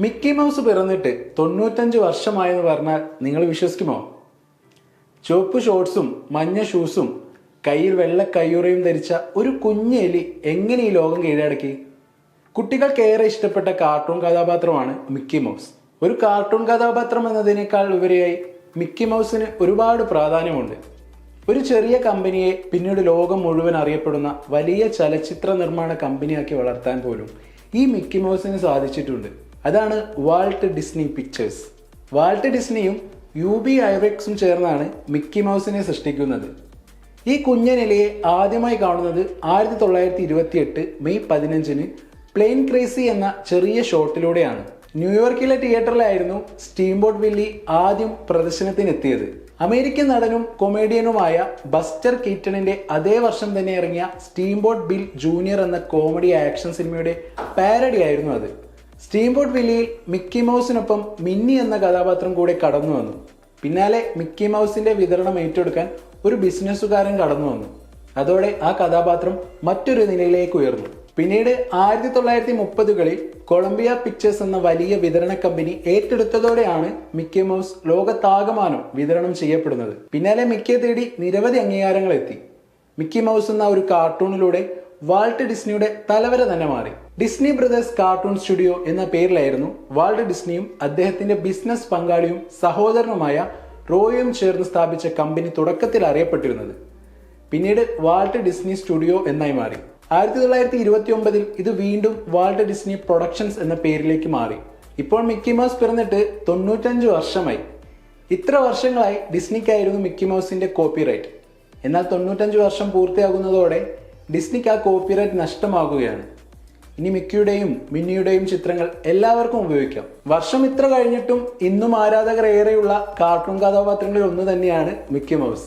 Mickey mouse പിറന്നിട്ട് തൊണ്ണൂറ്റഞ്ച് വർഷമായെന്ന് പറഞ്ഞാൽ നിങ്ങൾ വിശ്വസിക്കുമോ? ചുവപ്പ് ഷോർട്സും മഞ്ഞ ഷൂസും കയ്യിൽ വെള്ള കയ്യുറയും ധരിച്ച ഒരു കുഞ്ഞ് എലി എങ്ങനെ ഈ ലോകം കീഴടക്കി? കുട്ടികൾക്ക് ഏറെ ഇഷ്ടപ്പെട്ട കാർട്ടൂൺ കഥാപാത്രമാണ് മിക്കി മൗസ്. ഒരു കാർട്ടൂൺ കഥാപാത്രം എന്നതിനേക്കാൾ ഉപരിയായി മിക്കി മൗസിന് ഒരുപാട് പ്രാധാന്യമുണ്ട്. ഒരു ചെറിയ കമ്പനിയെ പിന്നീട് ലോകം മുഴുവൻ അറിയപ്പെടുന്ന വലിയ ചലച്ചിത്ര നിർമ്മാണ കമ്പനിയാക്കി വളർത്താൻ പോലും ഈ മിക്കി മൗസിന് സാധിച്ചിട്ടുണ്ട്. അതാണ് വാൾട്ട് ഡിസ്നി പിക്ചേഴ്സ് വാൾട്ട് ഡിസ്നിയും യു ബി ഐവെക്സും ചേർന്നാണ് മിക്കി മൗസിനെ സൃഷ്ടിക്കുന്നത്. ഈ കുഞ്ഞനിലയെ ആദ്യമായി കാണുന്നത് ആയിരത്തി തൊള്ളായിരത്തി ഇരുപത്തി എട്ട് മെയ് പതിനഞ്ചിന് പ്ലെയിൻ ക്രേസി എന്ന ചെറിയ ഷോട്ടിലൂടെയാണ്. ന്യൂയോർക്കിലെ തിയേറ്ററിലായിരുന്നു സ്റ്റീം ബോട്ട് വില്ലി ആദ്യം പ്രദർശനത്തിനെത്തിയത്. അമേരിക്കൻ നടനും കൊമേഡിയനുമായ ബസ്റ്റർ കീറ്റണിന്റെ അതേ വർഷം തന്നെ ഇറങ്ങിയ സ്റ്റീം ബോട്ട് ബിൽ ജൂനിയർ എന്ന കോമഡി ആക്ഷൻ സിനിമയുടെ പാരഡി ആയിരുന്നു അത്. സ്റ്റീം ബോട്ട് വില്ലിയിൽ മിക്കി മൗസിനൊപ്പം മിന്നി എന്ന കഥാപാത്രം കൂടെ കടന്നു വന്നു. പിന്നാലെ മിക്കി മൗസിന്റെ വിതരണം ഏറ്റെടുക്കാൻ ഒരു ബിസിനസ്സുകാരൻ കടന്നു വന്നു. അതോടെ ആ കഥാപാത്രം മറ്റൊരു നിലയിലേക്ക് ഉയർന്നു. പിന്നീട് ആയിരത്തി തൊള്ളായിരത്തി മുപ്പതുകളിൽ കൊളംബിയ പിക്ചേഴ്സ് എന്ന വലിയ വിതരണ കമ്പനി ഏറ്റെടുത്തതോടെയാണ് മിക്കി മൗസ് ലോകത്താകമാനം വിതരണം ചെയ്യപ്പെടുന്നത്. പിന്നാലെ മിക്കിയെ തേടി നിരവധി അംഗീകാരങ്ങൾ എത്തി മിക്കി മൗസ് എന്ന ഒരു കാർട്ടൂണിലൂടെ വാൾട്ട് ഡിസ്നിയുടെ തലവര തന്നെ മാറി. ഡിസ്നി ബ്രദേഴ്സ് കാർട്ടൂൺ സ്റ്റുഡിയോ എന്ന പേരിലായിരുന്നു വാൾഡ് ഡിസ്നിയും അദ്ദേഹത്തിന്റെ ബിസിനസ് പങ്കാളിയും സഹോദരനുമായ റോയും ചേർന്ന് സ്ഥാപിച്ച കമ്പനി തുടക്കത്തിൽ അറിയപ്പെട്ടിരുന്നത്. പിന്നീട് വാൾട്ട് ഡിസ്നി സ്റ്റുഡിയോ എന്നായി മാറി. ആയിരത്തി തൊള്ളായിരത്തി ഇരുപത്തി ഒമ്പതിൽ ഇത് വീണ്ടും വാൾട്ട് ഡിസ്നി പ്രൊഡക്ഷൻസ് എന്ന പേരിലേക്ക് മാറി. ഇപ്പോൾ മിക്കി മൗസ് പിറന്നിട്ട് തൊണ്ണൂറ്റഞ്ച് വർഷമായി. ഇത്ര വർഷങ്ങളായി ഡിസ്നിക്കായിരുന്നു മിക്കി മൗസിന്റെ കോപ്പിറൈറ്റ് എന്നാൽ തൊണ്ണൂറ്റഞ്ച് വർഷം പൂർത്തിയാകുന്നതോടെ ഡിസ്നിക്ക് ആ കോപ്പിറൈറ്റ് നഷ്ടമാകുകയാണ്. ഇനി മിക്കിയുടെയും മിന്നിയുടെയും ചിത്രങ്ങൾ എല്ലാവർക്കും ഉപയോഗിക്കാം. വർഷം ഇത്ര കഴിഞ്ഞിട്ടും ഇന്നും ആരാധകർ ഏറെയുള്ള കാർട്ടൂൺ കഥാപാത്രങ്ങളിൽ ഒന്ന് തന്നെയാണ് മിക്കി മൗസ്.